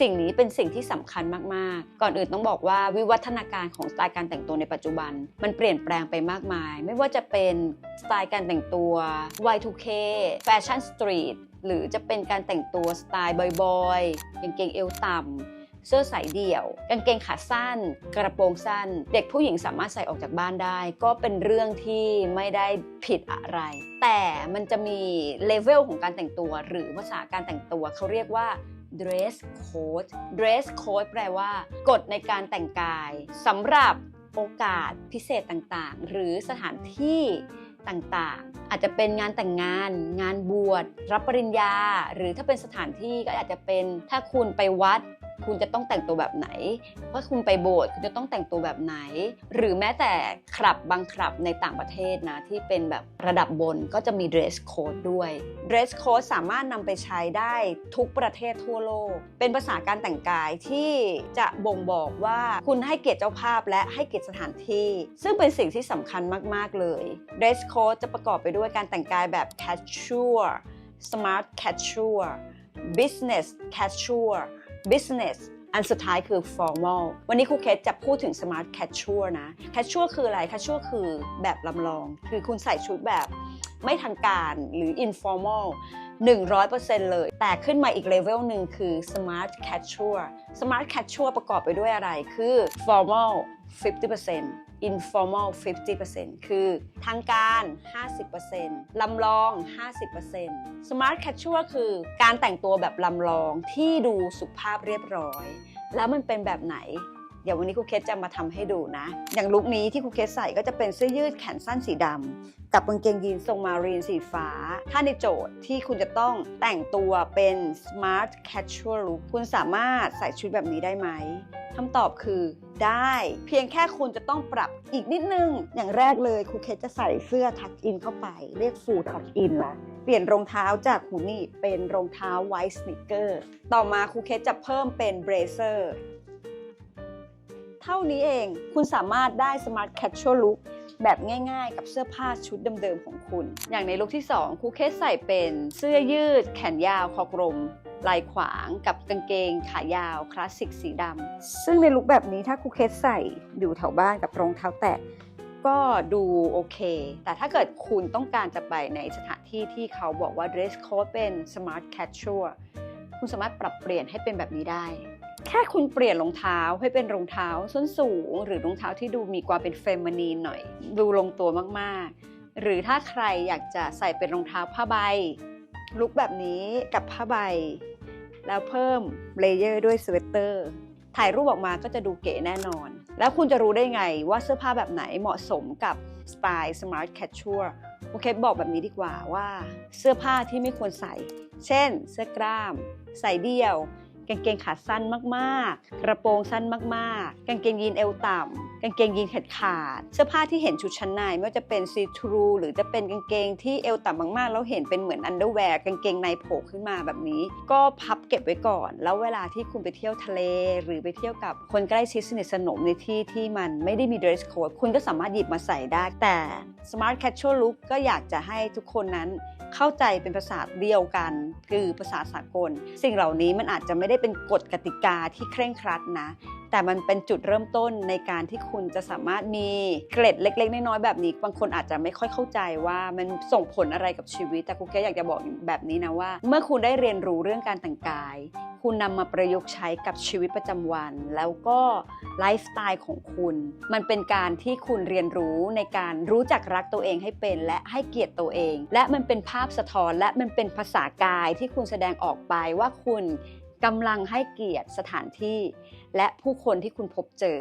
สิ่งนี้เป็นสิ่งที่สำคัญมาก ๆ ก่อนอื่นต้องบอกว่าวิวัฒนาการของสไตล์การแต่งตัวในปัจจุบัน มันเปลี่ยนแปลงไปมากมาย ไม่ว่าจะเป็นสไตล์การแต่งตัว Y2K แฟชั่นสตรีทหรือจะเป็นการแต่งตัวสไตล์บอยๆกางเกงเอวต่ำเสื้อสายเดี่ยว กางเกงขาสั้น กระโปรงสั้น เด็กผู้หญิงสามารถใส่ออกจากบ้านได้ ก็เป็นเรื่องที่ไม่ได้ผิดอะไร แต่มันจะมีเลเวลของการแต่งตัว หรือภาษาการแต่งตัวเขาเรียกว่า dress code dress code แปลว่ากฎในการแต่งกายสำหรับโอกาสพิเศษต่างๆ หรือสถานที่ต่างๆ อาจจะเป็นงานแต่งงาน งานบวช รับปริญญา หรือถ้าเป็นสถานที่ก็อาจจะเป็นถ้าคุณไปวัด คุณจะต้องแต่งตัวแบบไหนว่าคุณไปโบสถ์คุณจะต้องแต่งตัวแบบไหน หรือแม้แต่คลับบางคลับในต่างประเทศนะ ที่เป็นแบบระดับบนก็จะมี dress code ด้วย dress code สามารถนำไปใช้ได้ทุกประเทศทั่วโลก เป็นภาษาการแต่งกายที่จะบ่งบอกว่าคุณให้เกียรติเจ้าภาพและให้เกียรติสถานที่ ซึ่งเป็นสิ่งที่สำคัญมาก ๆ เลย dress code จะประกอบไปด้วยการแต่งกายแบบ casual smart casual business casual business อันสุดท้ายคือ formal วันนี้ครูเคสจะพูดถึง smart casual นะ casual คืออะไร casual คือแบบลำลอง คือคุณใส่ชุดแบบไม่ทางการหรือ informal 100%เลย แต่ขึ้นมาอีกเลเวลหนึ่งคือ smart casual smart casual ประกอบไปด้วยอะไรคือ formal 50% informal 50%คือทางการ 50%ลำลอง 50% smart casual คือการแต่งตัวแบบลำลองที่ดูสุภาพเรียบร้อย แล้วมันเป็นแบบไหน เดี๋ยววันนี้ครูเคสจะมาทำให้ดูนะ อย่างลุคนี้ที่ครูเคสใส่ก็จะเป็นเสื้อยืดแขนสั้นสีดำ กับกางเกงยีนทรงมารีนสีฟ้า ถ้าในโจทย์ที่คุณจะต้องแต่งตัวเป็น smart casual look คุณสามารถใส่ชุดแบบนี้ได้ไหมคำตอบคือได้เพียงแค่คุณจะต้องปรับอีกนิดนึง อย่างแรกเลยครูเคจะใส่เสื้อทักอินเข้าไป เรียกฟูทักอินนะเปลี่ยนรองเท้าจากหูนีบเป็นรองเท้าไวท์สนิเกอร์ต่อมาครูเคสจะเพิ่มเป็นเบรเซอร์เท่านี้เองคุณสามารถได้ Smart Casual Look แบบง่ายๆ กับเสื้อผ้าชุดเดิมๆของคุณ อย่างในลุคที่ 2ครูเคสใส่เป็นเสื้อยืด แขนยาวคอกลมลายขวางกับกางเกงขายาวคลาสสิกสีดำซึ่งในลุคแบบนี้ถ้าครูเคสใส่อยู่แถวบ้านกับรองเท้าแตะก็ดูโอเค แต่ถ้าเกิดคุณต้องการจะไปในสถานที่ที่เขาบอกว่า dress code เป็น smart casual คุณสามารถปรับเปลี่ยนให้เป็นแบบนี้ได้ แค่คุณเปลี่ยนรองเท้าให้เป็นรองเท้าส้นสูง หรือรองเท้าที่ดูมีความเป็นเฟมินีนหน่อย ดูลงตัวมากๆ หรือถ้าใครอยากจะใส่เป็นรองเท้าผ้าใบ ลุคแบบนี้กับผ้าใบ แล้วเพิ่มเลเยอร์ด้วยสเวตเตอร์ถ่ายรูปออกมาก็จะดูเก๋แน่นอน แล้วคุณจะรู้ได้ไงว่าเสื้อผ้าแบบไหนเหมาะสมกับสไตล์ smart casual โอเคบอกแบบนี้ดีกว่าว่าเสื้อผ้าที่ไม่ควรใส่ เช่น เสื้อกล้าม ใส่เดี่ยว กางเกงขาสั้นมากๆ กระโปรงสั้นมากๆ กางเกงยีนเอวต่ำกางเกงยีนขาดขาด เสื้อผ้าที่เห็นชุดชั้นในไม่ว่าจะเป็นซีทรูหรือจะเป็นกางเกงที่เอวต่ำมากๆ แล้วเห็นเป็นเหมือนอันเดอร์แวร์กางเกงในโผล่ขึ้นมาแบบนี้ ก็พับเก็บไว้ก่อน แล้วเวลาที่คุณไปเที่ยวทะเล หรือไปเที่ยวกับคนใกล้ชิดสนิทสนมในที่ที่มันไม่ได้มี dress code คุณก็สามารถหยิบมาใส่ได้แต่ smart casual look ก็อยากจะให้ทุกคนนั้น เข้าใจเป็นภาษาเดียวกัน คือภาษาสากล สิ่งเหล่านี้มันอาจจะไม่ได้เป็นกฎกติกาที่เคร่งครัดนะ แต่มันเป็นจุดเริ่มต้นในการที่คุณจะสามารถมีเกร็ดเล็ก ๆ น้อยๆแบบนี้ บางคนอาจจะไม่ค่อยเข้าใจว่ามันส่งผลอะไรกับชีวิต แต่ครูแค่อยากจะบอกแบบนี้นะว่า เมื่อคุณได้เรียนรู้เรื่องการแต่งกาย คุณนำมาประยุกต์ใช้กับชีวิตประจำวัน แล้วก็ไลฟ์สไตล์ของคุณ มันเป็นการที่คุณเรียนรู้ในการรู้จักรักตัวเองให้เป็น และให้เกียรติตัวเอง และมันเป็นภาพสะท้อนและมันเป็นภาษากายที่คุณแสดงออกไปว่าคุณ กำลังให้เกียรติสถานที่ และผู้คนที่คุณพบเจอ